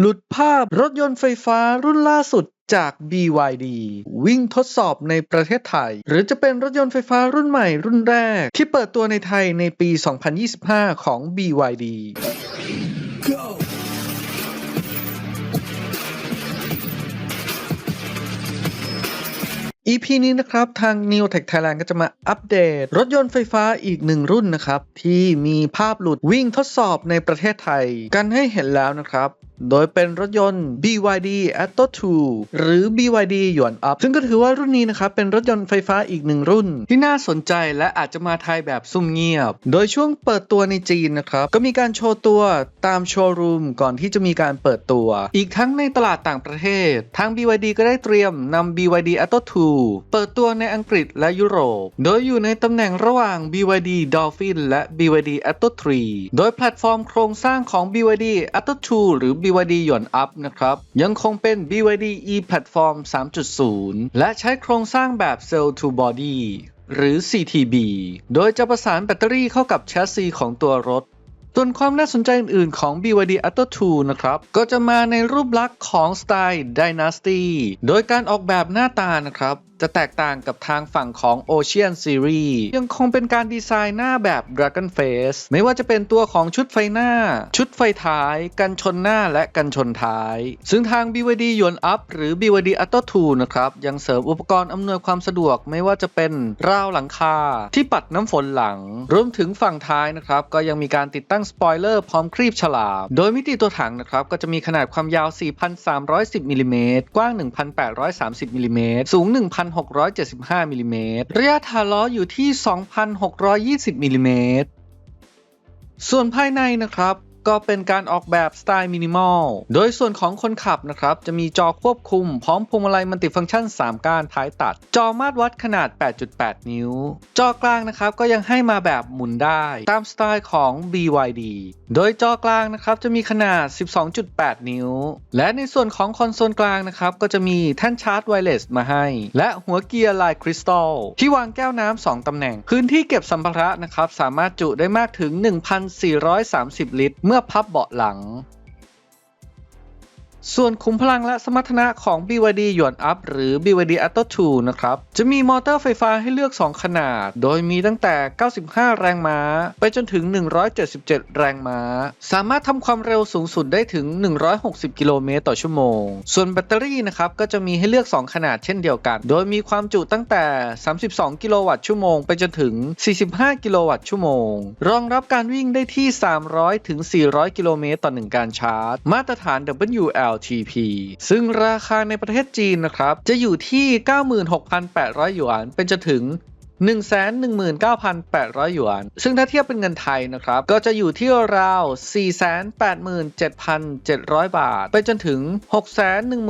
หลุดภาพรถยนต์ไฟฟ้ารุ่นล่าสุดจาก BYD วิ่งทดสอบในประเทศไทย หรือจะเป็นรถยนต์ไฟฟ้ารุ่นใหม่รุ่นแรก ที่เปิดตัวในไทยในปี 2025 ของ BYD EP นี้นะครับ ทาง Neo Tech Thailand ก็จะมาอัปเดต รถยนต์ไฟฟ้าอีกหนึ่งรุ่นนะครับ ที่มีภาพหลุดวิ่งทดสอบในประเทศไทย กันให้เห็นแล้วนะครับ โดยเป็นรถยนต์ BYD Atto 2 หรือ BYD หยวนอัพซึ่งก็ถือว่ารุ่นนี้นะครับ เป็นรถยนต์ไฟฟ้าอีกหนึ่งรุ่น ที่น่าสนใจและอาจจะมาไทยแบบซุ่มเงียบ โดยช่วงเปิดตัวในจีนนะครับ ก็มีการโชว์ตัวตามโชว์รูมก่อนที่จะมีการเปิดตัว อีกทั้งในตลาดต่างประเทศ ทาง BYD ก็ได้เตรียมนำ BYD Atto 2 เปิดตัวในอังกฤษและยุโรป โดยอยู่ในตำแหน่งระหว่าง BYD Dolphin และ BYD Atto 3 โดยแพลตฟอร์มโครงสร้างของ BYD Atto 2 หรือ BYD หยวนอัพนะครับ ยังคงเป็น BYD e Platform 3.0 และใช้โครงสร้างแบบ Cell to Body หรือ CTB โดยจะประสานแบตเตอรี่เข้ากับแชสซีของตัวรถ ส่วนความน่าสนใจอื่นๆของ BYD Atto 2 นะครับ ก็จะมาในรูปลักษณ์ของสไตล์ Dynasty โดยการออกแบบหน้าตานะครับ จะแตกต่างกับทางฝั่งของ Ocean Series ยังคงเป็นการดีไซน์หน้าแบบ Dragon Face ไม่ว่าจะเป็นตัวของชุดไฟหน้า ชุดไฟท้าย กันชนหน้าและกันชนท้าย ซึ่งทาง BYD ยวนอัพหรือ BYD Atto 2 นะครับ ยังเสริมอุปกรณ์อำนวยความสะดวกไม่ว่าจะเป็นราวหลังคาที่ปัดน้ำฝนหลัง รวมถึงฝั่งท้ายนะครับก็ยังมีการติดตั้งสปอยเลอร์พร้อมครีบฉลาม โดยมิติตัวถังนะครับก็จะมีขนาดความยาว 4,310มิลลิเมตรกว้าง 1,830มิลลิเมตรสูง 1,675มิลลิเมตรระยะทาล้ออยู่ที่ 2,620มิลลิเมตรส่วนภายในนะครับ ก็เป็นการออกแบบสไตล์มินิมอล โดยส่วนของคนขับนะครับ จะมีจอควบคุมพร้อมพวงมาลัยมัลติฟังก์ชัน 3 ก้านท้ายตัด จอมาตรวัดขนาด 8.8 นิ้ว จอกลางนะครับก็ยังให้มาแบบหมุนได้ตามสไตล์ของ BYD โดยจอกลางนะครับจะมีขนาด 12.8 นิ้ว และในส่วนของคอนโซลกลางนะครับก็จะมีแท่นชาร์จไวเลสมาให้ และหัวเกียร์ลายคริสตัลที่วางแก้วน้ำ2ตำแหน่ง พื้นที่เก็บสัมภาระนะครับสามารถจุได้มากถึง 1,430 ลิตรมื่อพับเบาะหลัง ส่วนขุมพลังและสมรรถนะของ BYD หยวนอัพหรือ BYD Atto 2นะครับ จะมีมอเตอร์ไฟฟ้าให้เลือก 2 ขนาด โดยมีตั้งแต่ 95 แรงม้า ไปจนถึง 177 แรงม้า สามารถทำความเร็วสูงสุดได้ถึง 160 กิโลเมตรต่อชั่วโมง ส่วนแบตเตอรี่นะครับ ก็จะมีให้เลือก 2 ขนาดเช่นเดียวกัน โดยมีความจุตั้งแต่ 32 กิโลวัตต์ชั่วโมง ไปจนถึง 45 กิโลวัตต์ชั่วโมง รองรับการวิ่งได้ที่ 300 ถึง 400 กิโลเมตรต่อ1การชาร์จ มาตรฐาน LTP ซึ่งราคาในประเทศจีนนะครับ จะอยู่ที่ 96,800 หยวน เป็นจนถึง 119,800 หยวน ซึ่งถ้าเทียบเป็นเงินไทยนะครับ ก็จะอยู่ที่ราว 487,700 บาท ไปจนถึง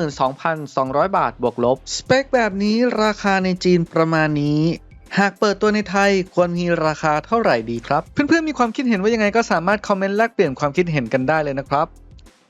612,200 บาทบวกลบ สเปคแบบนี้ราคาในจีนประมาณนี้หากเปิดตัวในไทยควรมีราคาเท่าไหร่ดีครับ เพื่อนๆมีความคิดเห็นว่ายังไงก็สามารถคอมเมนต์แลกเปลี่ยนความคิดเห็นกันได้เลยนะครับ